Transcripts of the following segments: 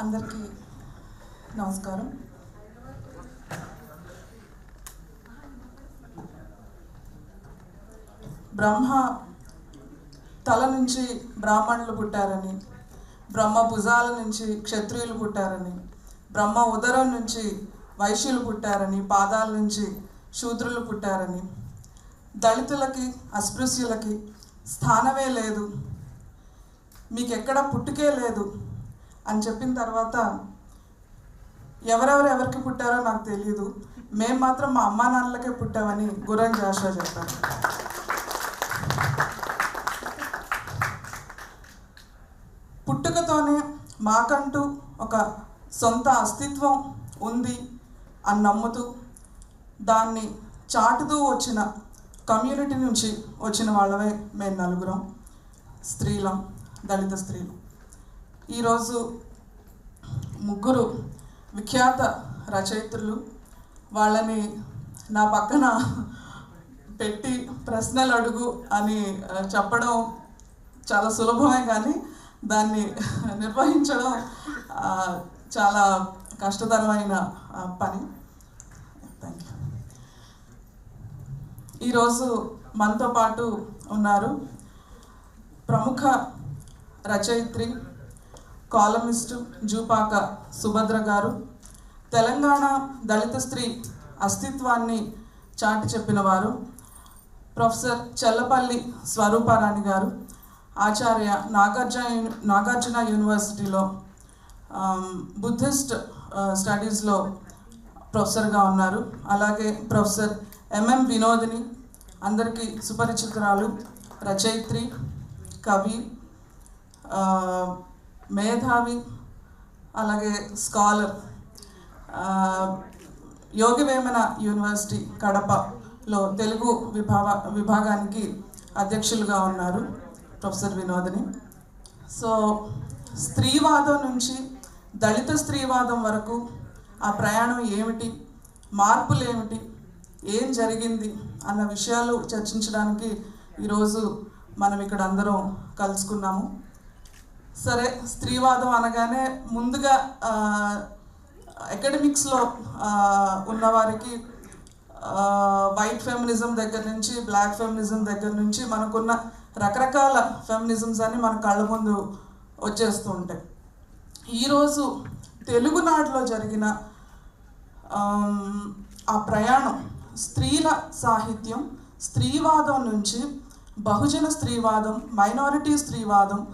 అందరికీ నమస్కారం. బ్రహ్మ తల నుంచి బ్రాహ్మణులు పుట్టారని బ్రహ్మ భుజాల నుంచి క్షత్రియులు పుట్టారని బ్రహ్మ ఉదరం నుంచి వైశ్యులు పుట్టారని పాదాల నుంచి శూద్రులు పుట్టారని దళితులకి అస్పృశ్యులకి స్థానమే లేదు. మీకు ఎక్కడ పుట్టుకే లేదు. అని చెప్పిన తర్వాత ఎవరెవరు ఎవరికి పుట్టారో నాకు తెలియదు మేము మాత్రం మా అమ్మా నాన్నలకే పుట్టామని గురం జాషువా చెప్పారు. పుట్టుకతోనే మాకంటూ ఒక సొంత అస్తిత్వం ఉంది అని నమ్ముతూ దాన్ని చాటుతూ వచ్చిన కమ్యూనిటీ నుంచి వచ్చిన వాళ్ళమే మేము నలుగురం స్త్రీలం దళిత స్త్రీలు. ఈరోజు ముగ్గురు విఖ్యాత రచయిత్రులు వాళ్ళని నా పక్కన పెట్టి ప్రశ్నలు అడుగు అని చెప్పడం చాలా సులభమే కానీ దాన్ని నిర్వహించడం చాలా కష్టతరమైన పని. థ్యాంక్ యూ ఈరోజు మనతో పాటు ఉన్నారు ప్రముఖ రచయిత్రి కాలమిస్టు జూపాక సుభద్ర గారు తెలంగాణ దళిత స్త్రీ అస్తిత్వాన్ని చాటి చెప్పిన వారు ప్రొఫెసర్ చెల్లపల్లి స్వరూపారాణి గారు ఆచార్య నాగార్జున నాగార్జున యూనివర్సిటీలో బుద్ధిస్ట్ స్టడీస్లో ప్రొఫెసర్గా ఉన్నారు. అలాగే ప్రొఫెసర్ ఎంఎం వినోదిని అందరికీ సుపరిచితురాలు రచయిత్రి కవి మేధావి అలాగే స్కాలర్ యోగివేమన యూనివర్సిటీ కడపలో తెలుగు విభావ విభాగానికి అధ్యక్షులుగా ఉన్నారు ప్రొఫెసర్ వినోదిని. సో స్త్రీవాదం నుంచి దళిత స్త్రీవాదం వరకు ఆ ప్రయాణం ఏమిటి మార్పులు ఏమిటి ఏం జరిగింది అన్న విషయాలు చర్చించడానికి ఈరోజు మనం ఇక్కడ అందరం కలుసుకున్నాము. సరే స్త్రీవాదం అనగానే ముందుగా అకాడమిక్స్లో ఉన్నవారికి వైట్ ఫెమినిజం దగ్గర నుంచి బ్లాక్ ఫెమినిజం దగ్గర నుంచి మనకున్న రకరకాల ఫెమినిజమ్స్ అని మన కళ్ళ ముందు వచ్చేస్తూ ఉంటాయి. ఈరోజు తెలుగునాడులో జరిగిన ఆ ప్రయాణం స్త్రీల సాహిత్యం స్త్రీవాదం నుంచి బహుజన స్త్రీవాదం మైనారిటీ స్త్రీవాదం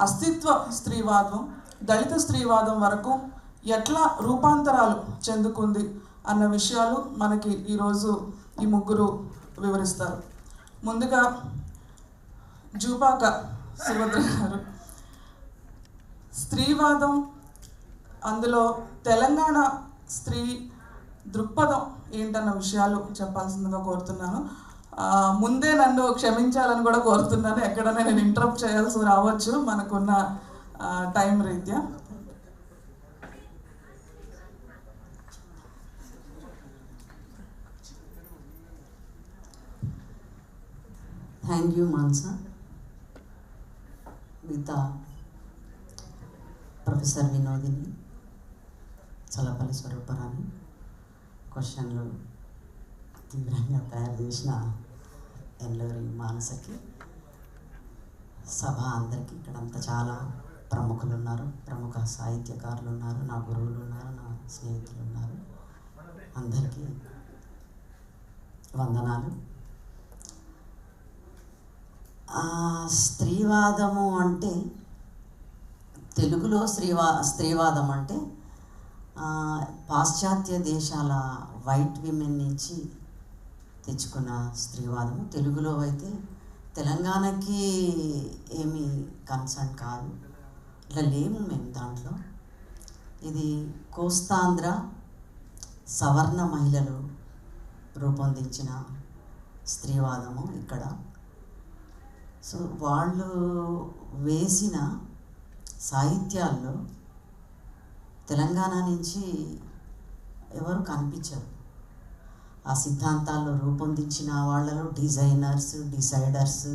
అస్తిత్వ స్త్రీవాదం దళిత స్త్రీవాదం వరకు ఎట్లా రూపాంతరాలు చెందుకుంది అన్న విషయాలు మనకి ఈరోజు ఈ ముగ్గురు వివరిస్తారు. ముందుగా జూపాక సుభద్ర గారు. స్త్రీవాదం అందులో తెలంగాణ స్త్రీ దృక్పథం ఏంటన్న విషయాలు చెప్పాల్సిందిగా కోరుతున్నాను. ముందే నన్ను క్షమించాలని కూడా కోరుతున్నాను. ఎక్కడైనా నేను ఇంటరప్ట్ చేయాల్సి రావచ్చు మనకున్న టైం రీత్యా. Thank you Mansa with professor Vinodini Chalapalli Swaruparani క్వశ్చన్లు తీవ్రంగా తయారు చేసిన తెల్లూరి మానసకి సభ అందరికీ ఇక్కడంతా చాలా ప్రముఖులు ఉన్నారు ప్రముఖ సాహిత్యకారులు ఉన్నారు నా గురువులు ఉన్నారు నా స్నేహితులు ఉన్నారు అందరికీ వందనాలు. స్త్రీవాదము అంటే తెలుగులో స్త్రీవా స్త్రీవాదం అంటే పాశ్చాత్య దేశాల వైట్ విమెన్ నుంచి తెచ్చుకున్న స్త్రీవాదము. తెలుగులో అయితే తెలంగాణకి ఏమీ కన్సర్న్ కాదు. ఇట్లా లేము మేము దాంట్లో. ఇది కోస్తాంధ్ర సవర్ణ మహిళలు రూపొందించిన స్త్రీవాదము ఇక్కడ. సో వాళ్ళు వేసిన సాహిత్యాల్లో తెలంగాణ నుంచి ఎవరు కనిపించరు. ఆ సిద్ధాంతాల్లో రూపొందించిన వాళ్ళలో డిజైనర్స్ డిసైడర్స్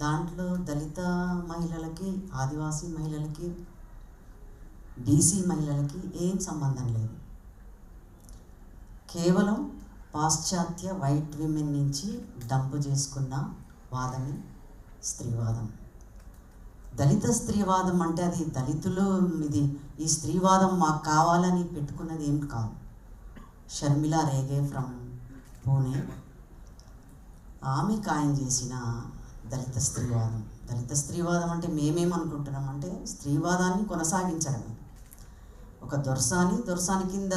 దాంట్లో దళిత మహిళలకి ఆదివాసీ మహిళలకి బీసీ మహిళలకి ఏం సంబంధం లేదు. కేవలం పాశ్చాత్య వైట్ విమెన్ నుంచి డంపు చేసుకున్న వాదమే స్త్రీవాదం. దళిత స్త్రీవాదం అంటే అది దళితులు ఇది ఈ స్త్రీవాదం మాకు కావాలని పెట్టుకున్నది ఏం కాదు. షర్మిల రేగే ఫ్రమ్ పూణే. ఆమె ఖాయం చేసిన దళిత స్త్రీవాదం. దళిత స్త్రీవాదం అంటే మేమేమనుకుంటున్నాం అంటే స్త్రీవాదాన్ని కొనసాగించడమే. ఒక దొరసాని దొరసాని కింద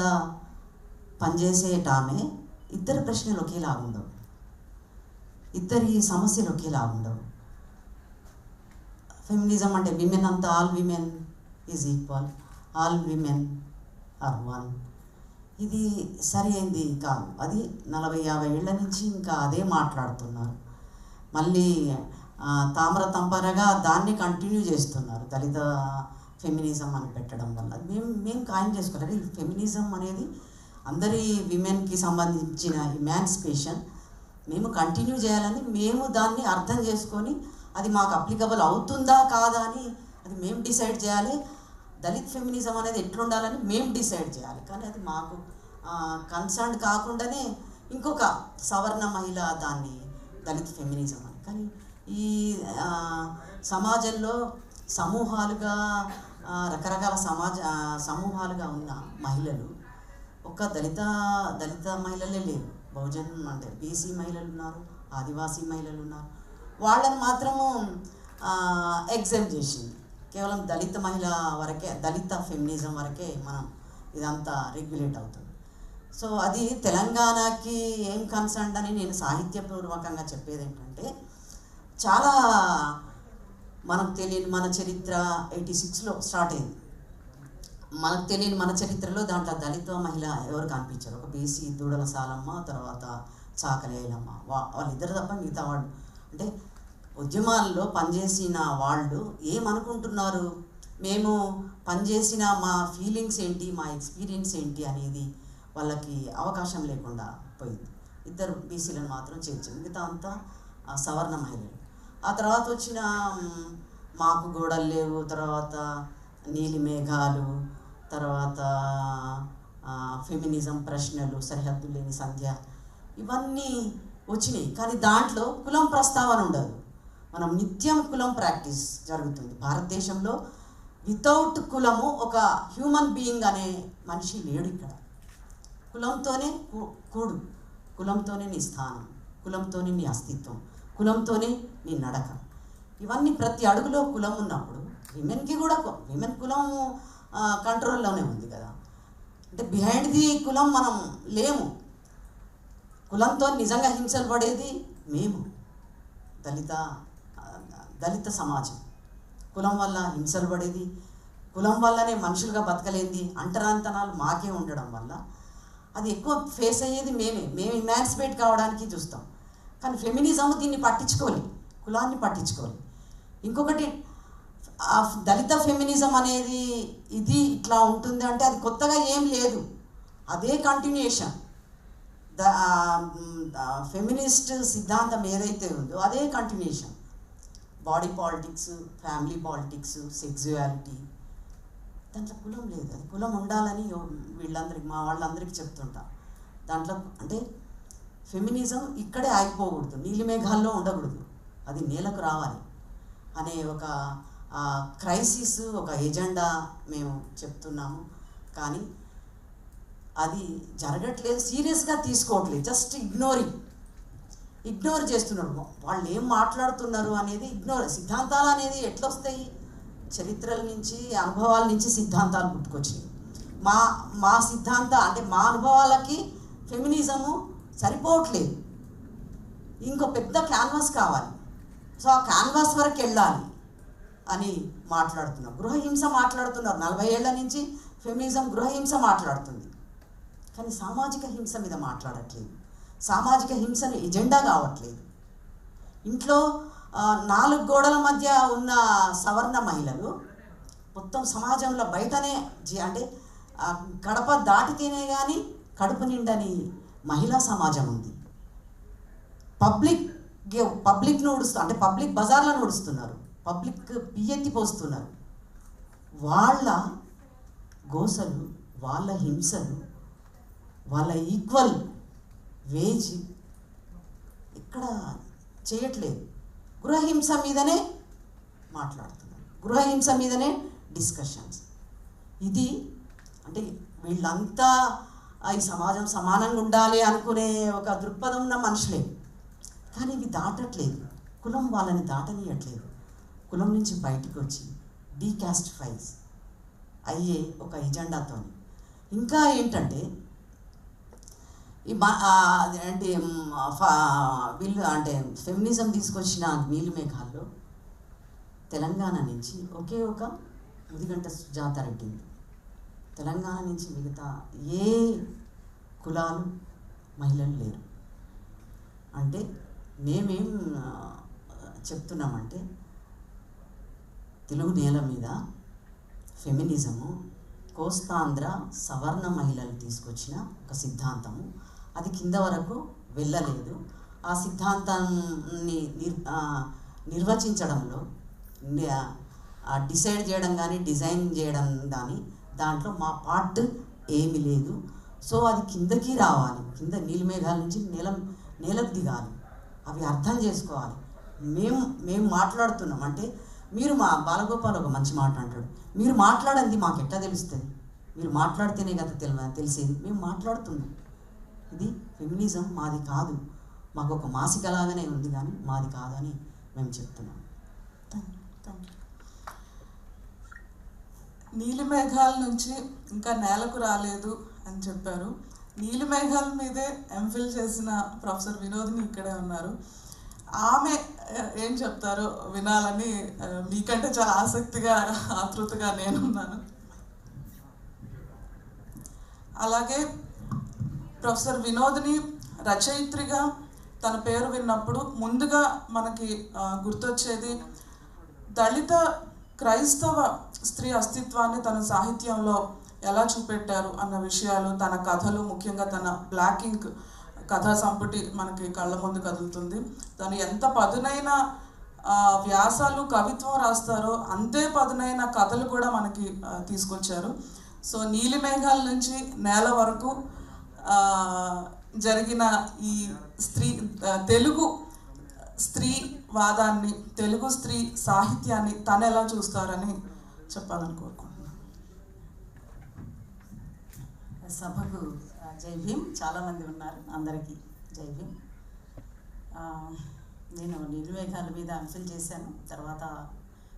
పనిచేసేటామె ఇద్దరు ప్రశ్నలు ఒకేలా ఉండవు ఇద్దరి సమస్యలు ఒకేలా ఉండవు ఫెమినిజం అంటే విమెన్ అంతా all women is equal. All women are one. ఇది సరి అయింది కాదు. అది నలభై యాభై ఏళ్ళ నుంచి ఇంకా అదే మాట్లాడుతున్నారు. మళ్ళీ తామర తంపరగా దాన్ని కంటిన్యూ చేస్తున్నారు. దళిత ఫెమినిజం అని పెట్టడం వల్ల. మేము మేము ఖాయం చేసుకోవాలి ఈ ఫెమినిజం అనేది అందరి విమెన్కి సంబంధించిన ఇమాన్సిపేషన్ మేము కంటిన్యూ చేయాలని మేము దాన్ని అర్థం చేసుకొని అది మాకు అప్లికబుల్ అవుతుందా కాదా అని అది మేము డిసైడ్ చేయాలి. దళిత్ ఫెమినిజం అనేది ఎట్లుండాలని మేము డిసైడ్ చేయాలి. కానీ అది మాకు కన్సర్న్ కాకుండానే ఇంకొక సవర్ణ మహిళ దాన్ని దళిత్ ఫెమినిజం అని. కానీ ఈ సమాజంలో సమూహాలుగా రకరకాల సమాజ సమూహాలుగా ఉన్న మహిళలు ఒక్క దళిత దళిత మహిళలే లేరు. బహుజన్ అంటే బీసీ మహిళలు ఉన్నారు ఆదివాసీ మహిళలు ఉన్నారు. వాళ్ళని మాత్రము ఎగ్జామ్ చేసింది. కేవలం దళిత మహిళ వరకే దళిత ఫెమినిజం వరకే మనం ఇదంతా రెగ్యులేట్ అవుతుంది. సో అది తెలంగాణకి ఏం కన్సర్న్ అని నేను సాహిత్యపూర్వకంగా చెప్పేది ఏంటంటే చాలా మనకు తెలియని మన చరిత్ర ఎయిటీ సిక్స్లో స్టార్ట్ అయింది. మనకు తెలియని మన చరిత్రలో దాంట్లో దళిత మహిళ ఎవరు కనిపించారు. ఒక బీసీ దూడల సాలమ్మ తర్వాత చాకలేలమ్మ వా వాళ్ళిద్దరు తప్ప మిగతా వాళ్ళు అంటే ఉద్యమాల్లో పనిచేసిన వాళ్ళు ఏమనుకుంటున్నారు? మేము పనిచేసిన మా ఫీలింగ్స్ ఏంటి? మా ఎక్స్పీరియన్స్ ఏంటి? అనేది వాళ్ళకి అవకాశం లేకుండా పోయింది. ఇద్దరు బీసీలను మాత్రం చేర్చారు. మిగతా అంతా సవర్ణ మహిళలు. ఆ తర్వాత వచ్చిన మాకు గోడలు లేవు. తర్వాత నీలి మేఘాలు తర్వాత ఫెమినిజం ప్రశ్నలు సరిహద్దు లేని సంధ్య ఇవన్నీ వచ్చినాయి. కానీ దాంట్లో కులం ప్రస్తావన ఉండదు. మనం నిత్యం కులం ప్రాక్టీస్ జరుగుతుంది. భారతదేశంలో వితౌట్ కులము ఒక హ్యూమన్ బీయింగ్ అనే మనిషి లేడు ఇక్కడ. కులంతోనే కూడు కులంతోనే నీ స్థానం కులంతోనే నీ అస్తిత్వం కులంతోనే నీ నడక. ఇవన్నీ ప్రతి అడుగులో కులం ఉన్నప్పుడు విమెన్కి కూడా విమెన్ కులం కంట్రోల్లోనే ఉంది కదా. అంటే బిహైండ్ ది కులం మనం లేము. కులంతో నిజంగా హింసలు పడేది మేము. దళిత దళిత సమాజం. కులం వల్ల హింసలు పడేది కులం వల్లనే మనుషులుగా బతకలేంది అంటరాంతనాలు మాకే ఉండడం వల్ల అది ఎక్కువ ఫేస్ అయ్యేది మేమే. మేము ఇమాన్సిపేట్ కావడానికి చూస్తాం. కానీ ఫెమినిజం దీన్ని పట్టించుకోవాలి కులాన్ని పట్టించుకోవాలి ఇంకొకటి ఆ దళిత ఫెమినిజం అనేది ఇది ఇట్లా ఉంటుంది అంటే అది కొత్తగా ఏం లేదు. అదే కంటిన్యూషన్ ద ఫెమినిస్ట్ సిద్ధాంతం ఏదైతే ఉందో అదే continuation body politics family politics sexuality దాంట్లో కులం లేదు. అది కులం ఉండాలని వీళ్ళందరికి మా వాళ్ళందరికీ చెప్తుంటా. దాంట్లో అంటే ఫెమినిజం ఇక్కడే ఆగిపోకూడదు. నీలి మేఘాల్లో ఉండకూడదు. అది నేలకు రావాలి అనే ఒక క్రైసిస్ ఒక ఎజెండా మేము చెప్తున్నాము. కానీ అది జరగట్లేదు. సీరియస్గా తీసుకోవట్లేదు. Just ignoring. ఇగ్నోర్ చేస్తున్నారు వాళ్ళు ఏం మాట్లాడుతున్నారు అనేది ఇగ్నోర్ సిద్ధాంతాలు అనేది ఎట్లా వస్తాయి చరిత్రల నుంచి అనుభవాల నుంచి సిద్ధాంతాలు పుట్టుకొచ్చినాయి మా మా సిద్ధాంత అంటే మా అనుభవాలకి ఫెమినిజము సరిపోవట్లేదు. ఇంకో పెద్ద క్యాన్వాస్ కావాలి. సో ఆ క్యాన్వాస్ వరకు వెళ్ళాలి అని మాట్లాడుతున్నారు. గృహహింస మాట్లాడుతున్నారు. నలభై ఏళ్ళ నుంచి ఫెమినిజం గృహహింస మాట్లాడుతుంది. కానీ సామాజిక హింస మీద మాట్లాడట్లేదు. సామాజిక హింసను ఎజెండా కావట్లేదు. ఇంట్లో నాలుగు గోడల మధ్య ఉన్న సవర్ణ మహిళలు మొత్తం సమాజంలో బయటనే అంటే కడప దాటితేనే కానీ కడుపు నిండని మహిళా సమాజం ఉంది. పబ్లిక్ గే- పబ్లిక్ను ఉడుస్తూ అంటే పబ్లిక్ బజార్లను ఉడుస్తున్నారు పబ్లిక్ పియ్యెత్తి పోస్తున్నారు. వాళ్ళ గోసలు వాళ్ళ హింసలు వాళ్ళ ఈక్వల్ వేజ్ ఇక్కడ చేయట్లేదు. గృహహింస మీదనే మాట్లాడుతున్నారు. గృహహింస మీదనే డిస్కషన్స్. ఇది అంటే వీళ్ళంతా ఈ సమాజం సమానంగా ఉండాలి అనుకునే ఒక దృక్పథం ఉన్న మనుషులే. కానీ ఇవి దాటట్లేదు. కులం వాళ్ళని దాటనీయట్లేదు. కులం నుంచి బయటకు వచ్చి డీకాస్టిఫైజ్ అయ్యే ఒక ఎజెండాతో ఇంకా ఏంటంటే ఈ అంటే వీళ్ళు అంటే ఫెమినిజం తీసుకొచ్చిన నీలి మేఘాల్లో తెలంగాణ నుంచి ఒకే ఒక ముదిగంట సుజాత రెడ్డి తెలంగాణ నుంచి మిగతా ఏ కులాలు మహిళలు లేరు. అంటే మేమేం చెప్తున్నామంటే తెలుగు నేల మీద ఫెమినిజము కోస్తాంధ్ర సవర్ణ మహిళలు తీసుకొచ్చిన ఒక సిద్ధాంతము. అది కింద వరకు వెళ్ళలేదు. ఆ సిద్ధాంతాన్ని నిర్ నిర్వచించడంలో డిసైడ్ చేయడం కానీ డిజైన్ చేయడం కానీ దాంట్లో మా పార్ట్ ఏమీ లేదు. సో అది కిందకి రావాలి. కింద నీలిమేఘాల నుంచి నేల నేలకు దిగాలి. అవి అర్థం చేసుకోవాలి. మేము మేము మాట్లాడుతున్నాం. అంటే మీరు మా బాలగోపాల్ ఒక మంచి మాట అంటాడు. మీరు మాట్లాడండి మాకు ఎట్లా తెలుస్తుంది? మీరు మాట్లాడితేనే కదా తెల తెలిసేది. మేము మాట్లాడుతున్నాం. ఇది ఫెమినిజం మాది కాదు. మాకు ఒక మాసిక లాగానే ఉంది కానీ మాది కాదని మేము చెప్తున్నాం. Thank you thank you. నీలి మేఘాల నుంచి ఇంకా నేలకు రాలేదు అని చెప్పారు. నీలి మేఘాల మీదే ఎంఫిల్ చేసిన ప్రొఫెసర్ వినోద్ని ఇక్కడే ఉన్నారు. ఆమె ఏం చెప్తారో వినాలని మీకంటే చాలా ఆసక్తిగా ఆతృతగా నేనున్నాను. అలాగే ప్రొఫెసర్ వినోద్ని రచయిత్రిగా తన పేరు విన్నప్పుడు ముందుగా మనకి గుర్తొచ్చేది దళిత క్రైస్తవ స్త్రీ అస్తిత్వాన్ని తన సాహిత్యంలో ఎలా చూపెట్టారు అన్న విషయాలు తన కథలు ముఖ్యంగా తన బ్లాక్ ఇంక్ కథా సంపుటి మనకి కళ్ళ ముందు కదులుతుంది. తను ఎంత పదునైన వ్యాసాలు కవిత్వం రాస్తారో అంతే పదునైన కథలు కూడా మనకి తీసుకొచ్చారు. సో నీలి మేఘాల నుంచి నేల వరకు జరిగిన ఈ స్త్రీ తెలుగు స్త్రీ వాదాన్ని తెలుగు స్త్రీ సాహిత్యాన్ని తను ఎలా చూస్తారని చెప్పాలని కోరుకుంటున్నాను. సభకు జై భీమ్. చాలామంది ఉన్నారు. అందరికీ జై భీమ్. నేను నిర్వేగాల మీద అన్ఫిల్ చేశాను. తర్వాత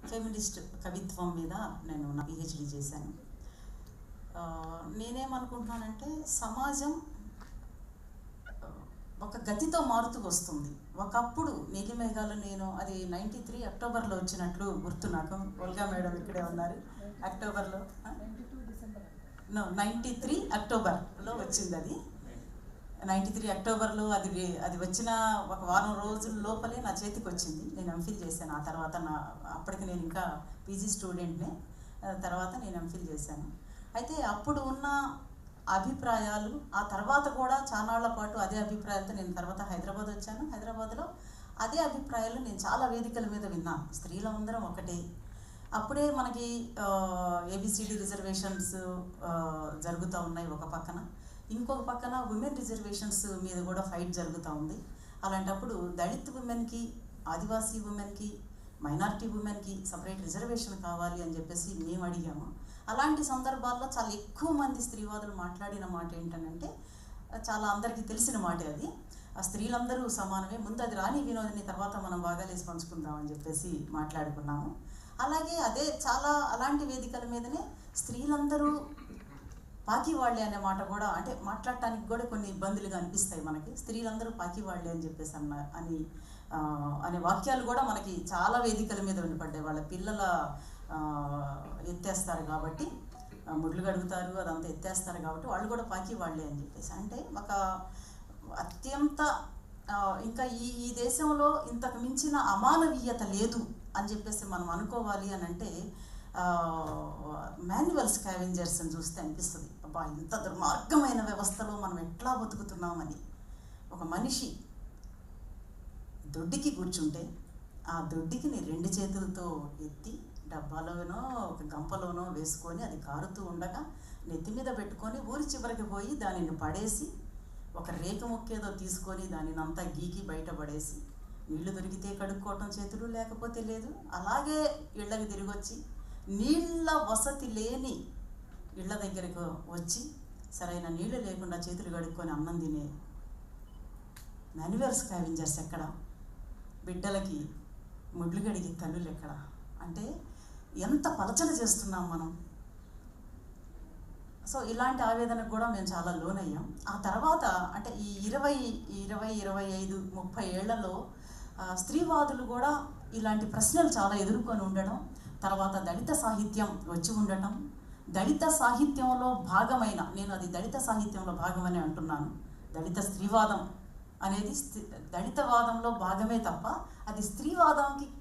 ఫెమినిస్ట్ కవిత్వం మీద నేను నా పిహెచ్డి చేశాను. నేనేమనుకుంటున్నానంటే సమాజం ఒక గతితో మారుతూ వస్తుంది. ఒకప్పుడు నీలిమేఘాలు నేను అది నైంటీ త్రీ అక్టోబర్లో వచ్చినట్లు గుర్తు నాకు. ఒల్గా మేడం ఇక్కడే ఉన్నారు. అక్టోబర్లో నో నైంటీ త్రీ అక్టోబర్లో వచ్చింది అది. నైంటీ త్రీ అక్టోబర్లో అది అది వచ్చిన ఒక వారం రోజుల లోపలే నా చేతికి వచ్చింది. నేను ఎంఫిల్ చేశాను. ఆ తర్వాత నా అప్పటికి నేను ఇంకా పీజీ స్టూడెంట్నే తర్వాత నేను ఎంఫిల్ చేశాను. అయితే అప్పుడు ఉన్న అభిప్రాయాలు ఆ తర్వాత కూడా చానాళ్ళ పాటు అదే అభిప్రాయాలతో నేను తర్వాత హైదరాబాద్ వచ్చాను. హైదరాబాద్లో అదే అభిప్రాయాలు నేను చాలా వేదికల మీద విన్నాను. స్త్రీలందరం ఒకటే. అప్పుడే మనకి ఏబిసిడి రిజర్వేషన్స్ జరుగుతూ ఉన్నాయి ఒక పక్కన. ఇంకొక పక్కన ఉమెన్ రిజర్వేషన్స్ మీద కూడా ఫైట్ జరుగుతూ ఉంది. అలాంటప్పుడు దళిత్ ఉమెన్కి ఆదివాసీ ఉమెన్కి మైనారిటీ ఉమెన్కి సపరేట్ రిజర్వేషన్ కావాలి అని చెప్పేసి మేము అడిగాము అలాంటి సందర్భాల్లో చాలా ఎక్కువ మంది స్త్రీవాదులు మాట్లాడిన మాట ఏంటనంటే చాలా అందరికీ తెలిసిన మాటే అది. ఆ స్త్రీలందరూ సమానమే ముందు అది రాని వినోదిని తర్వాత మనం బాగాలేసి పంచుకుందామని పంచుకుందాం అని చెప్పేసి మాట్లాడుకున్నాము. అలాగే అదే చాలా అలాంటి వేదికల మీదనే స్త్రీలందరూ పాకివాళ్ళే అనే మాట కూడా అంటే మాట్లాడటానికి కూడా కొన్ని ఇబ్బందులుగా అనిపిస్తాయి మనకి. స్త్రీలందరూ పాకివాళ్ళే అని చెప్పేసి అన్న అని అనే వాక్యాలు కూడా మనకి చాలా వేదికల మీద వినపడ్డాయి. వాళ్ళ పిల్లల ఎత్తేస్తారు కాబట్టి ముడ్లు కడుగుతారు అదంతా ఎత్తేస్తారు కాబట్టి వాళ్ళు కూడా పాకి వాళ్ళే అని చెప్పేసి. అంటే ఒక అత్యంత ఇంకా ఈ ఈ దేశంలో ఇంతకు మించిన అమానవీయత లేదు అని చెప్పేసి మనం అనుకోవాలి అని అంటే మాన్యువల్ స్కావెంజర్స్ని చూస్తే అనిపిస్తుంది. అబ్బా ఇంత దుర్మార్గమైన వ్యవస్థలో మనం ఎట్లా బతుకుతున్నామని. ఒక మనిషి దొడ్డికి కూర్చుంటే ఆ దొడ్డికిని రెండు చేతులతో ఎత్తి డబ్బాలోనో ఒక గంపలోనో వేసుకొని అది కారుతూ ఉండగా నెత్తి మీద పెట్టుకొని ఊరి చివరికి పోయి దానిని పడేసి ఒక రేక ముక్కేదో తీసుకొని దానిని అంతా గీకి బయట పడేసి నీళ్ళు దొరికితే కడుక్కోవటం చేతులు లేకపోతే లేదు. అలాగే ఇళ్ళకి తిరిగి వచ్చి నీళ్ళ వసతి లేని ఇళ్ళ దగ్గరకు వచ్చి సరైన నీళ్ళు లేకుండా చేతులు కడుక్కొని అన్నం తినే మాన్యువల్ స్కావెంజర్స్ ఎక్కడ? బిడ్డలకి ముడ్లు గడిగి తల్లులు ఎక్కడ? అంటే ఎంత పలచన చేస్తున్నాం మనం? సో ఇలాంటి ఆవేదనకు కూడా మేము చాలా లోనయ్యాం. ఆ తర్వాత అంటే ఈ ఇరవై ఇరవై ఇరవై ఐదు ముప్పై ఏళ్ళలో స్త్రీవాదులు కూడా ఇలాంటి ప్రశ్నలు చాలా ఎదుర్కొని ఉండడం తర్వాత దళిత సాహిత్యం వచ్చి ఉండటం దళిత సాహిత్యంలో భాగమైన నేను అది దళిత సాహిత్యంలో భాగమని అంటున్నాను. దళిత స్త్రీవాదం అనేది స్త్రీ- దళితవాదంలో భాగమే తప్ప అది స్త్రీవాదానికి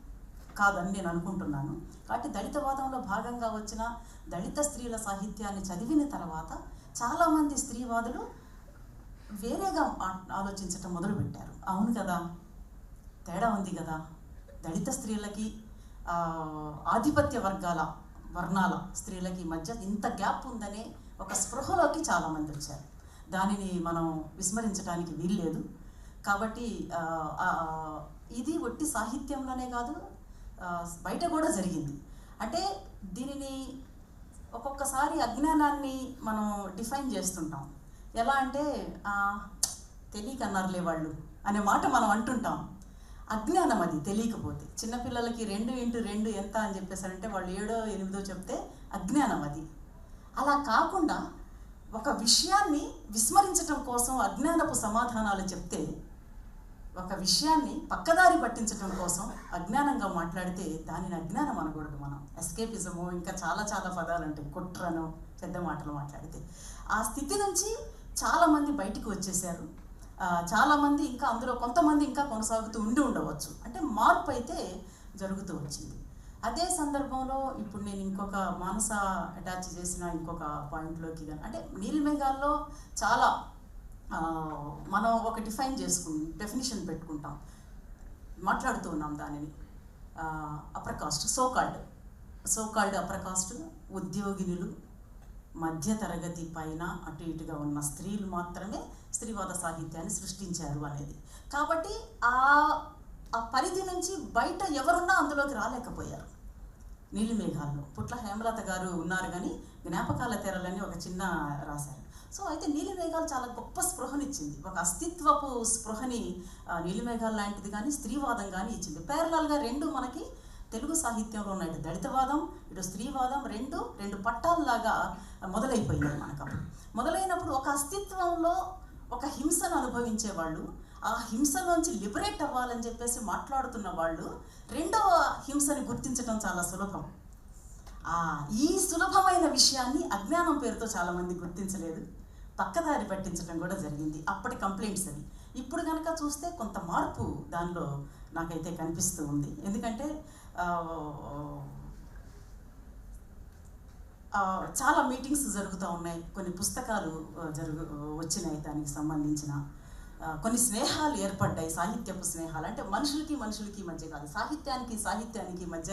కాదని నేను అనుకుంటున్నాను. కాబట్టి దళితవాదంలో భాగంగా వచ్చిన దళిత స్త్రీల సాహిత్యాన్ని చదివిన తర్వాత చాలామంది స్త్రీవాదులు వేరేగా ఆలోచించటం మొదలుపెట్టారు. అవును కదా? తేడా ఉంది కదా? దళిత స్త్రీలకి ఆధిపత్య వర్గాల వర్ణాల స్త్రీలకి మధ్య ఇంత గ్యాప్ ఉందనే ఒక స్పృహలోకి చాలామంది వచ్చారు. దానిని మనం విస్మరించడానికి వీల్లేదు. కాబట్టి ఇది ఒట్టి సాహిత్యంలోనే కాదు బయట కూడా జరిగింది. అంటే దీనిని ఒక్కొక్కసారి అజ్ఞానాన్ని మనం డిఫైన్ చేస్తుంటాం. ఎలా అంటే తెలియక అన్నారులే వాళ్ళు అనే మాట మనం అంటుంటాం. అజ్ఞానం అది తెలియకపోతే. చిన్నపిల్లలకి రెండు ఇంటూ రెండు ఎంత అని చెప్పేసారంటే వాళ్ళు ఏడో ఎనిమిదో చెప్తే అజ్ఞానం అది. అలా కాకుండా ఒక విషయాన్ని విస్మరించటం కోసం అజ్ఞానపు సమాధానాలు చెప్తే ఒక విషయాన్ని పక్కదారి పట్టించడం కోసం అజ్ఞానంగా మాట్లాడితే దానిని అజ్ఞానం అనకూడదు మనం. ఎస్కేపిజము ఇంకా చాలా చాలా పదాలు ఉంటాయి కుట్రను పెద్ద మాటలు మాట్లాడితే. ఆ స్థితి నుంచి చాలామంది బయటికి వచ్చేసారు చాలామంది ఇంకా అందులో కొంతమంది ఇంకా కొనసాగుతూ ఉండి ఉండవచ్చు. అంటే మార్పు అయితే జరుగుతూ వచ్చింది. అదే సందర్భంలో ఇప్పుడు నేను ఇంకొక మానస అటాచ్ చేసిన ఇంకొక పాయింట్లోకి కానీ అంటే నీలిమేఘాల్లో చాలా మనం ఒక డిఫైన్ చేసుకుని డెఫినేషన్ పెట్టుకుంటాం. మాట్లాడుతూ ఉన్నాం దానిని. Upper caste so called so called upper caste ఉద్యోగినులు మధ్యతరగతి పైన అటు ఇటుగా ఉన్న స్త్రీలు మాత్రమే స్త్రీవాద సాహిత్యాన్ని సృష్టించారు అనేది. కాబట్టి ఆ ఆ పరిధి నుంచి బయట ఎవరున్నా అందులోకి రాలేకపోయారు. నీలిమేఘాల్లో. పుట్ల హేమలత గారు ఉన్నారు కానీ జ్ఞాపకాల తెరలని ఒక చిన్న రాశారు. సో అయితే నీలిమేఘాలు చాలా గొప్ప స్పృహనిచ్చింది. ఒక అస్తిత్వపు స్పృహని నీలిమేఘాలు లాంటిది కానీ స్త్రీవాదం కానీ ఇచ్చింది. పేర్లల్గా రెండు మనకి తెలుగు సాహిత్యంలో ఉన్న ఇటు దళితవాదం ఇటు స్త్రీవాదం రెండు రెండు పట్టాల్లాగా మొదలైపోయినాయి మనకు మొదలైనప్పుడు ఒక అస్తిత్వంలో ఒక హింసను అనుభవించే వాళ్ళు ఆ హింసలోంచి లిబరేట్ అవ్వాలని చెప్పేసి మాట్లాడుతున్న వాళ్ళు రెండవ హింసని గుర్తించడం చాలా సులభం. ఈ సులభమైన విషయాన్ని అజ్ఞానం పేరుతో చాలామంది గుర్తించలేదు. పక్కదారి పట్టించడం కూడా జరిగింది. అప్పటి కంప్లైంట్స్ అని ఇప్పుడు కనుక చూస్తే కొంత మార్పు దానిలో నాకైతే కనిపిస్తూ ఉంది. ఎందుకంటే చాలా మీటింగ్స్ జరుగుతూ ఉన్నాయి. కొన్ని పుస్తకాలు జరుగు వచ్చినాయి దానికి సంబంధించిన. కొన్ని స్నేహాలు ఏర్పడ్డాయి సాహిత్యపు స్నేహాలు. అంటే మనుషులకి మనుషులకి మధ్య కాదు సాహిత్యానికి సాహిత్యానికి మధ్య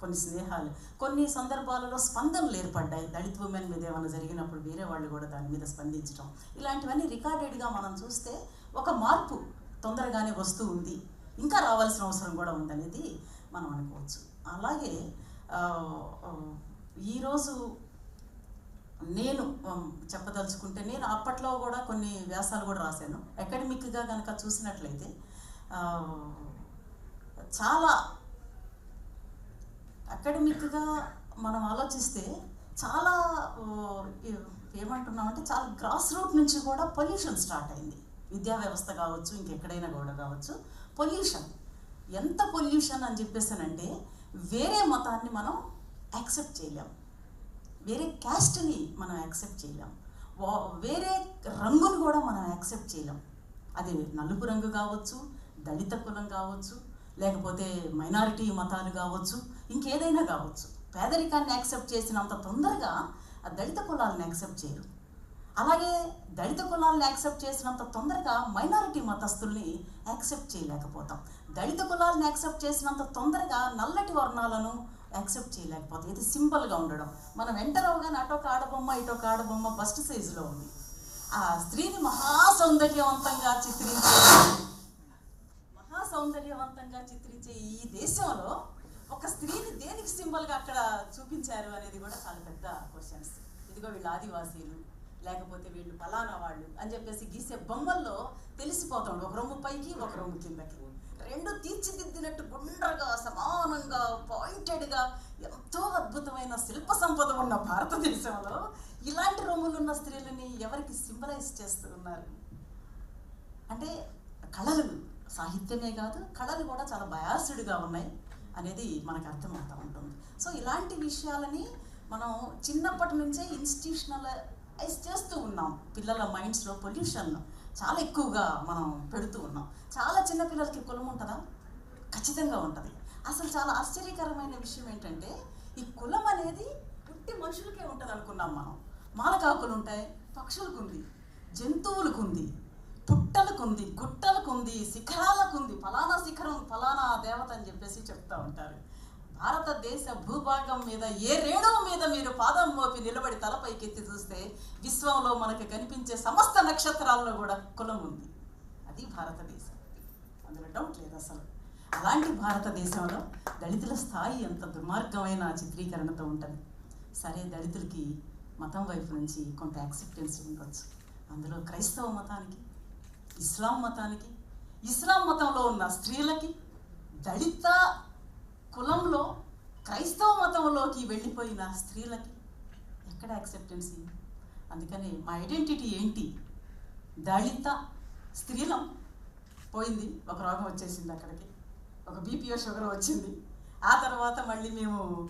కొన్ని స్నేహాలు. కొన్ని సందర్భాలలో స్పందనలు ఏర్పడ్డాయి. దళిత్ ఉమెన్ మీద ఏమైనా జరిగినప్పుడు వేరే వాళ్ళు కూడా దాని మీద స్పందించడం ఇలాంటివన్నీ రికార్డెడ్గా మనం చూస్తే ఒక మార్పు తొందరగానే వస్తూ ఉంది. ఇంకా రావాల్సిన అవసరం కూడా ఉందనేది మనం అనుకోవచ్చు. అలాగే ఈరోజు నేను చెప్పదలుచుకుంటే నేను అప్పట్లో కూడా కొన్ని వ్యాసాలు కూడా రాశాను. అకాడమిక్గా కనుక చూసినట్లయితే చాలా అకాడమిక్గా మనం ఆలోచిస్తే చాలా ఏమంటున్నామంటే చాలా గ్రాస్ రూట్ నుంచి కూడా పొల్యూషన్ స్టార్ట్ అయింది. విద్యా వ్యవస్థ కావచ్చు ఇంకెక్కడైనా కూడా కావచ్చు. పొల్యూషన్ ఎంత పొల్యూషన్ అని చెప్పేసానంటే వేరే మతాన్ని మనం యాక్సెప్ట్ చేయలేము వేరే క్యాస్ట్ని మనం యాక్సెప్ట్ చేయలేం. వా- వేరే రంగును కూడా మనం యాక్సెప్ట్ చేయలేం. అది నలుపు రంగు కావచ్చు దళిత కులం కావచ్చు లేకపోతే మైనారిటీ మతాలు కావచ్చు ఇంకేదైనా కావచ్చు. పేదరికాన్ని యాక్సెప్ట్ చేసినంత తొందరగా ఆ దళిత కులాలను యాక్సెప్ట్ చేయరు. అలాగే దళిత కులాలను యాక్సెప్ట్ చేసినంత తొందరగా మైనారిటీ మతస్థుల్ని యాక్సెప్ట్ చేయలేకపోతాం. దళిత కులాలను యాక్సెప్ట్ చేసినంత తొందరగా నల్లటి వర్ణాలను యాక్సెప్ట్ చేయలేకపోతే. ఇది సింపుల్గా ఉండడం. మనం ఎంటర్ అవగానే అటో ఒక ఆడబొమ్మ ఇటో ఒక ఆడబొమ్మ ఫస్ట్ సైజులో ఉంది. ఆ స్త్రీని మహా సౌందర్యవంతంగా చిత్రించే మహా సౌందర్యవంతంగా చిత్రించే ఈ దేశంలో ఒక స్త్రీని దేనికి సింబల్గా అక్కడ చూపించారు అనేది కూడా చాలా పెద్ద క్వశ్చన్స్ ఇదిగో వీళ్ళు ఆదివాసీలు లేకపోతే వీళ్ళు ఫలానా వాళ్ళు అని చెప్పేసి గీసే బొమ్మల్లో తెలిసిపోతాడు ఒక రొమ్ము పైకి ఒక రొమ్ము కిందకి. రెండు తీర్చిదిద్దినట్టు గుండ్రగా సమానంగా పాయింటెడ్గా ఎంతో అద్భుతమైన శిల్ప సంపద ఉన్న భారతదేశంలో ఇలాంటి రొమ్ములున్న స్త్రీలని ఎవరికి సింబలైజ్ చేస్తూ ఉన్నారు? అంటే కళలు సాహిత్యమే కాదు కళలు కూడా చాలా బయాసుడ్గా ఉన్నాయి అనేది మనకు అర్థమవుతూ ఉంటుంది. సో ఇలాంటి విషయాలని మనం చిన్నప్పటి నుంచే ఇన్స్టిట్యూషనలైజ్ చేస్తూ ఉన్నాం. పిల్లల మైండ్స్లో పొల్యూషన్లో చాలా ఎక్కువగా మనం పెడుతూ ఉన్నాం. చాలా చిన్నపిల్లలకి కులం ఉంటుందా? ఖచ్చితంగా ఉంటుంది. అసలు చాలా ఆశ్చర్యకరమైన విషయం ఏంటంటే ఈ కులం అనేది పుట్టి మనుషులకే ఉంటుంది అనుకున్నాం మనం. మాలకాకులు ఉంటాయి పక్షులకు ఉంది జంతువులకు ఉంది పుట్టలకు ఉంది గుట్టలకు ఉంది శిఖరాలకు ఉంది ఫలానా శిఖరం ఫలానా దేవత అని చెప్పేసి చెప్తూ ఉంటారు. భారతదేశ భూభాగం మీద ఏ రేణువు మీద మీరు పాదం మోపి నిలబడి తలపైకెత్తి చూస్తే విశ్వంలో మనకు కనిపించే సమస్త నక్షత్రాల్లో కూడా కులం ఉంది. అది భారతదేశం. అందులో డౌట్ లేదు అసలు. అలాంటి భారతదేశంలో దళితుల స్థాయి ఎంత దుర్మార్గమైన చిత్రీకరణతో ఉంటుంది. సరే దళితులకి మతం వైపు నుంచి కొంత యాక్సెప్టెన్స్ ఉండొచ్చు. అందులో క్రైస్తవ మతానికి ఇస్లాం మతానికి ఇస్లాం మతంలో ఉన్న స్త్రీలకి దళిత కులంలో క్రైస్తవ మతంలోకి వెళ్ళిపోయిన స్త్రీలకి ఎక్కడ యాక్సెప్టెన్సీ అందుకని మా ఐడెంటిటీ ఏంటి? దళిత స్త్రీలం. పోయింది ఒక రోగం వచ్చేసింది అక్కడికి. ఒక బీపీఓ షుగర్ వచ్చింది. ఆ తర్వాత మళ్ళీ మేము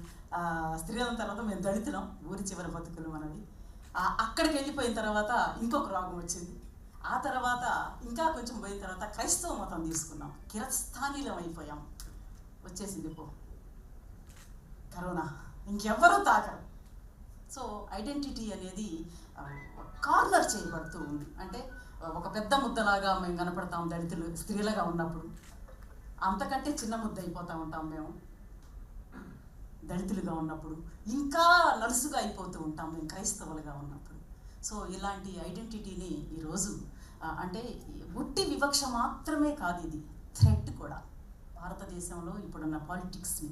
స్త్రీలం తర్వాత మేము దళితులం. ఊరి చివరి బతుకులు మనవి. అక్కడికి వెళ్ళిపోయిన తర్వాత ఇంకొక రోగం వచ్చింది. ఆ తర్వాత ఇంకా కొంచెం పోయిన తర్వాత క్రైస్తవ మతం తీసుకున్నాం. కిరస్థానీలం అయిపోయాం. వచ్చేసింది పో. కరోనా. ఇంకెవ్వరూ తాకరు. సో ఐడెంటిటీ అనేది కార్నర్ చేయబడుతూ ఉంది. అంటే ఒక పెద్ద ముద్దలాగా మేము కనపడతాం దళితులు స్త్రీలుగా ఉన్నప్పుడు. అంతకంటే చిన్న ముద్ద అయిపోతూ ఉంటాం మేము. దళితులుగా ఉన్నప్పుడు. ఇంకా నలుసుగా అయిపోతూ ఉంటాం మేము క్రైస్తవులుగా ఉన్నప్పుడు. సో ఇలాంటి ఐడెంటిటీని ఈరోజు అంటే ఉట్టి వివక్ష మాత్రమే కాదు ఇది. థ్రెట్ కూడా. భారతదేశంలో ఇప్పుడున్న పాలిటిక్స్ని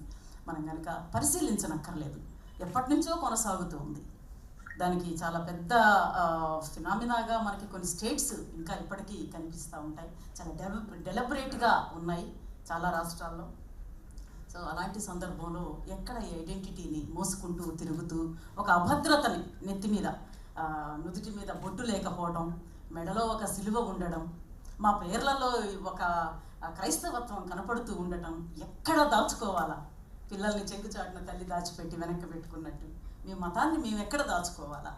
మనం కనుక పరిశీలించనక్కర్లేదు. ఎప్పటి నుంచో కొనసాగుతూ ఉంది. దానికి చాలా పెద్ద ఫినామినాగా మనకి కొన్ని స్టేట్స్ ఇంకా ఇప్పటికీ కనిపిస్తూ ఉంటాయి. చాలా డెవ డెలబరేట్గా ఉన్నాయి చాలా రాష్ట్రాల్లో. సో అలాంటి సందర్భంలో ఎక్కడ ఈ ఐడెంటిటీని మోసుకుంటూ తిరుగుతూ ఒక అభద్రతని నెత్తి మీద నుదుటి మీద బొట్టు లేకపోవడం మెడలో ఒక సిలువ ఉండడం మా పేర్లలో ఒక క్రైస్తవత్వం కనపడుతూ ఉండటం ఎక్కడ దాచుకోవాలా? పిల్లల్ని చెంగుచాటున తల్లి దాచిపెట్టి వెనక్కి పెట్టుకున్నట్టు మీ మతాన్ని మేము ఎక్కడ దాచుకోవాలా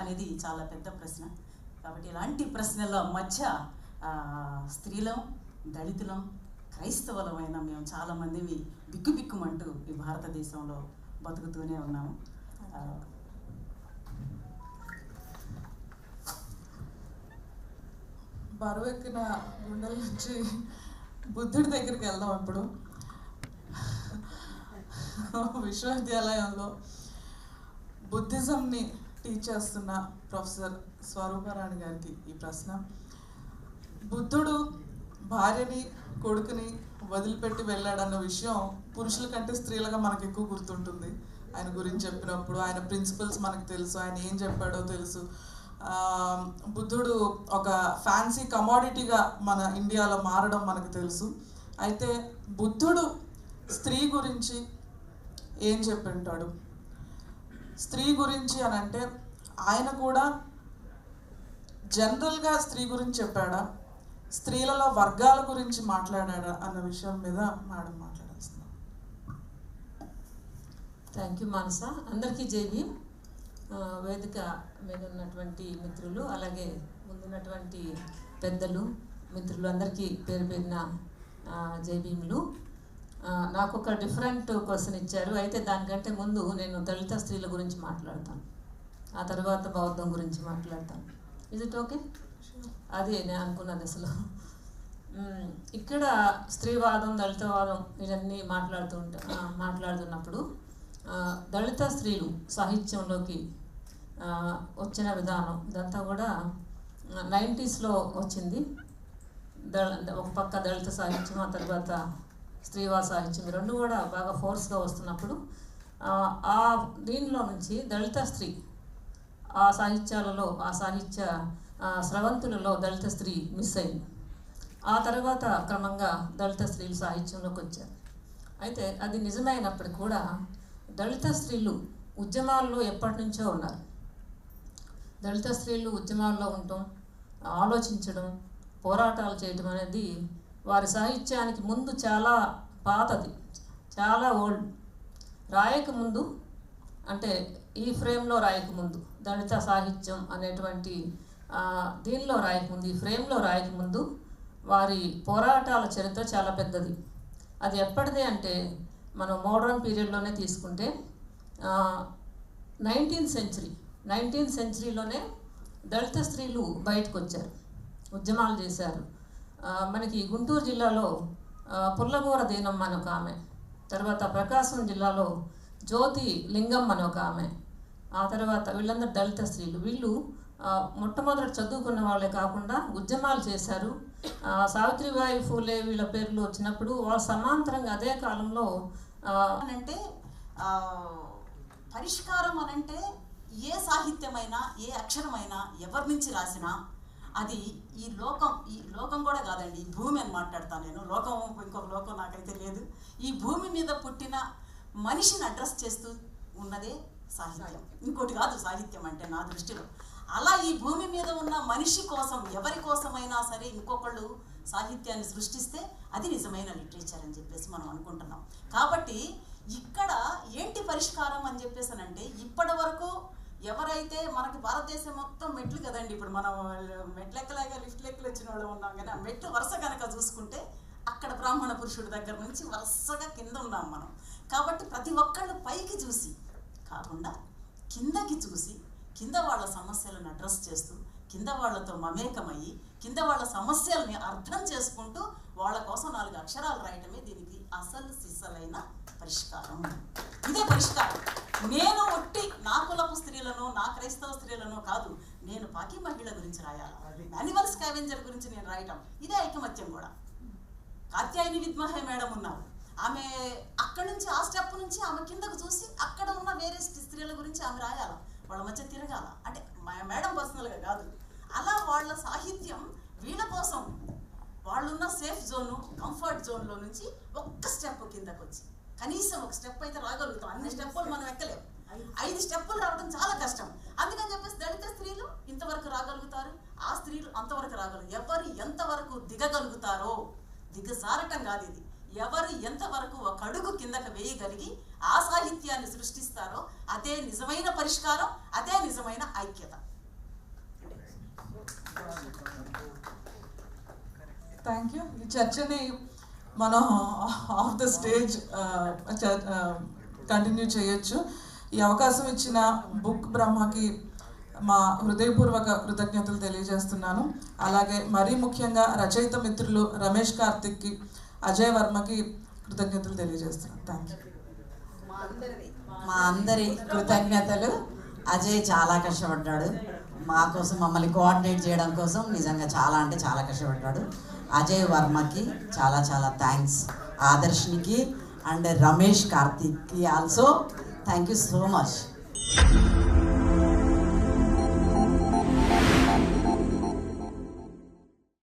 అనేది చాలా పెద్ద ప్రశ్న. కాబట్టి ఇలాంటి ప్రశ్నల మధ్య స్త్రీలం దళితులం క్రైస్తవులమైన మేము చాలామంది బిక్కుబిక్కుమంటూ ఈ భారతదేశంలో బతుకుతూనే ఉన్నాము. బరువెక్కిన గుండెల నుంచి బుద్ధుడి దగ్గరికి వెళ్దాం ఇప్పుడు. విశ్వవిద్యాలయంలో బుద్ధిజంని టీచ్ చేస్తున్న ప్రొఫెసర్ స్వరూపారాణి గారికి ఈ ప్రశ్న. బుద్ధుడు భార్యని కొడుకుని వదిలిపెట్టి వెళ్ళాడన్న విషయం పురుషుల కంటే స్త్రీలుగా మనకు ఎక్కువ గుర్తుంటుంది. ఆయన గురించి చెప్పినప్పుడు ఆయన ప్రిన్సిపల్స్ మనకు తెలుసు ఆయన ఏం చెప్పాడో తెలుసు. బుద్ధుడు ఒక ఫ్యాన్సీ కమాడిటీగా మన ఇండియాలో మారడం మనకు తెలుసు. అయితే బుద్ధుడు స్త్రీ గురించి ఏం చెప్పి ఉంటాడు స్త్రీ గురించి అని అంటే ఆయన కూడా జనరల్గా స్త్రీ గురించి చెప్పాడా? స్త్రీలలో వర్గాల గురించి మాట్లాడాడా? అన్న విషయం మీద మేడం మాట్లాడాల్సింది. Thank you Manasa. అందరికీ జై భీమ్. వేదిక మీద ఉన్నటువంటి మిత్రులు అలాగే ముందున్నటువంటి పెద్దలు మిత్రులు అందరికీ పేరు పేరిన ఆ, నాకు ఒక డిఫరెంట్ క్వశ్చన్ ఇచ్చారు. అయితే దానికంటే ముందు నేను దళిత స్త్రీల గురించి మాట్లాడతాను. ఆ తర్వాత బౌద్ధం గురించి మాట్లాడతాను. ఇజ్ ఇట్ ఓకే అదే నేను అనుకున్నది అసలు. ఇక్కడ స్త్రీవాదం దళితవాదం ఇవన్నీ మాట్లాడుతూ ఉంటా మాట్లాడుతున్నప్పుడు దళిత స్త్రీలు సాహిత్యంలోకి వచ్చిన విధానం. ఇదంతా కూడా నైంటీస్లో వచ్చింది. దళ ఒక పక్క దళిత సాహిత్యం ఆ తర్వాత స్త్రీవా సాహిత్యం. రెండు కూడా బాగా ఫోర్స్గా వస్తున్నప్పుడు ఆ, దీనిలో నుంచి దళిత స్త్రీ ఆ సాహిత్యాలలో ఆ సాహిత్య స్రవంతులలో దళిత స్త్రీ మిస్ అయింది. ఆ తర్వాత క్రమంగా దళిత స్త్రీలు సాహిత్యంలోకి వచ్చారు. అయితే అది నిజమైనప్పటికీ కూడా దళిత స్త్రీలు ఉద్యమాల్లో ఎప్పటి నుంచో ఉన్నారు. దళిత స్త్రీలు ఉద్యమాల్లో ఉండటం ఆలోచించడం పోరాటాలు చేయటం అనేది వారి సాహిత్యానికి ముందు చాలా పాతది చాలా ఓల్డ్. రాయక ముందు అంటే ఈ ఫ్రేమ్లో రాయక ముందు దళిత సాహిత్యం అనేటువంటి దీనిలో రాయక ముందు ఈ ఫ్రేమ్లో రాయక ముందు వారి పోరాటాల చరిత్ర చాలా పెద్దది. అది ఎప్పటిది అంటే మనం మోడర్న్ పీరియడ్లోనే తీసుకుంటే నైన్టీన్త్ సెంచరీ నైన్టీన్త్ సెంచరీలోనే దళిత స్త్రీలు బయటకు వచ్చారు ఉద్యమాలు చేశారు. మనకి గుంటూరు జిల్లాలో పుల్లగూర దీనమ్మ అని ఒక ఆమె తర్వాత ప్రకాశం జిల్లాలో జ్యోతి లింగం అని ఒక ఆమె ఆ తర్వాత వీళ్ళందరూ దళిత స్త్రీలు. వీళ్ళు మొట్టమొదటి మొట్టమొదట చదువుకున్న వాళ్ళే కాకుండా ఉద్యమాలు చేశారు. సావిత్రిబాయి ఫూలే వీళ్ళ పేర్లు వచ్చినప్పుడు వాళ్ళు సమాంతరంగా అదే కాలంలో అంటే పరిష్కారం అనంటే ఏ సాహిత్యమైనా ఏ అక్షరమైనా ఎవరి నుంచి రాసినా అది ఈ లోకం ఈ లోకం కూడా కాదండి ఈ భూమి అని మాట్లాడతాను నేను. లోకం ఇంకొక లోకం నాకైతే లేదు. ఈ భూమి మీద పుట్టిన మనిషిని అడ్రస్ చేస్తూ ఉన్నదే సాహిత్యం. ఇంకోటి కాదు సాహిత్యం అంటే నా దృష్టిలో. అలా ఈ భూమి మీద ఉన్న మనిషి కోసం ఎవరి కోసమైనా సరే ఇంకొకళ్ళు సాహిత్యాన్ని సృష్టిస్తే అది నిజమైన లిటరేచర్ అని చెప్పేసి మనం అనుకుంటున్నాం. కాబట్టి ఇక్కడ ఏంటి పరిష్కారం అని చెప్పేసానంటే ఇప్పటి వరకు ఎవరైతే మనకి భారతదేశం మొత్తం మెట్లు కదండి ఇప్పుడు మనం మెట్లెక్కలేక లిఫ్ట్ లెక్కలు వచ్చిన వాళ్ళు ఉన్నాం కానీ ఆ మెట్లు వరుస కనుక చూసుకుంటే అక్కడ బ్రాహ్మణ పురుషుడి దగ్గర నుంచి వరుసగా కింద ఉన్నాం మనం. కాబట్టి ప్రతి ఒక్కళ్ళు పైకి చూసి కాకుండా కిందకి చూసి కింద వాళ్ళ సమస్యలను అడ్రస్ చేస్తూ కింద వాళ్ళతో మమేకమయ్యి కింద వాళ్ళ సమస్యల్ని అర్థం చేసుకుంటూ వాళ్ళ కోసం నాలుగు అక్షరాలు రాయటమే దీనికి అసలు సిసలైన పరిష్కారం. ఇదే పరిష్కారం. నేను ఒట్టి నా కులపు స్త్రీలను నా క్రైస్తవ స్త్రీలను కాదు నేను పాకి మహిళ గురించి రాయాలి. యానిమల్ స్కావెంజర్ గురించి నేను రాయటం. ఇదే ఐకమత్యం కూడా. కాత్యాయని విద్మహే మేడం ఉన్నారు. ఆమె అక్కడి నుంచి ఆ స్టెప్ నుంచి ఆమె కిందకు చూసి అక్కడ ఉన్న వేరే స్త్రీల గురించి ఆమె రాయాల. వాళ్ళ మధ్య తిరగాల. అంటే మా- మేడం పర్సనల్గా కాదు. అలా వాళ్ళ సాహిత్యం వీళ్ళ కోసం వాళ్ళున్న సేఫ్ జోను కంఫర్ట్ జోన్లో నుంచి ఒక్క స్టెప్ కిందకు వచ్చి కనీసం ఒక స్టెప్ అయితే రాగలుగుతాం. అన్ని స్టెప్పులు మనం ఎక్కలేం. ఐదు స్టెప్పులు రావడం చాలా కష్టం. అందుకని చెప్పేసి దళిత స్త్రీలు ఇంతవరకు రాగలుగుతారు ఆ స్త్రీలు అంతవరకు రాగలుగుతారు ఎవరు ఎంతవరకు దిగగలుగుతారో దిగజారటం కాదు ఇది. ఎవరు ఎంతవరకు ఒక అడుగు కిందకు వేయగలిగి ఆ సాహిత్యాన్ని సృష్టిస్తారో అదే నిజమైన పరిష్కారం అదే నిజమైన ఐక్యత. థ్యాంక్ యూ ఈ చర్చని మనం ఆఫ్ ద స్టేజ్ కంటిన్యూ చేయొచ్చు. ఈ అవకాశం ఇచ్చిన బుక్ బ్రహ్మకి మా హృదయపూర్వక కృతజ్ఞతలు తెలియజేస్తున్నాను. అలాగే మరీ ముఖ్యంగా రచయిత మిత్రులు రమేష్ కార్తిక్కి అజయ్ వర్మకి కృతజ్ఞతలు తెలియజేస్తున్నాను. థ్యాంక్ యూ మా అందరి కృతజ్ఞతలు. అజయ్ చాలా కష్టపడ్డాడు. మా కోసం మమ్మల్ని కోఆర్డినేట్ చేయడం కోసం నిజంగా చాలా అంటే చాలా కష్టపడ్డాడు. అజయ్ వర్మకి చాలా చాలా థ్యాంక్స్ ఆదర్శ్నికి and Ramesh కార్తిక్కి also thank you so much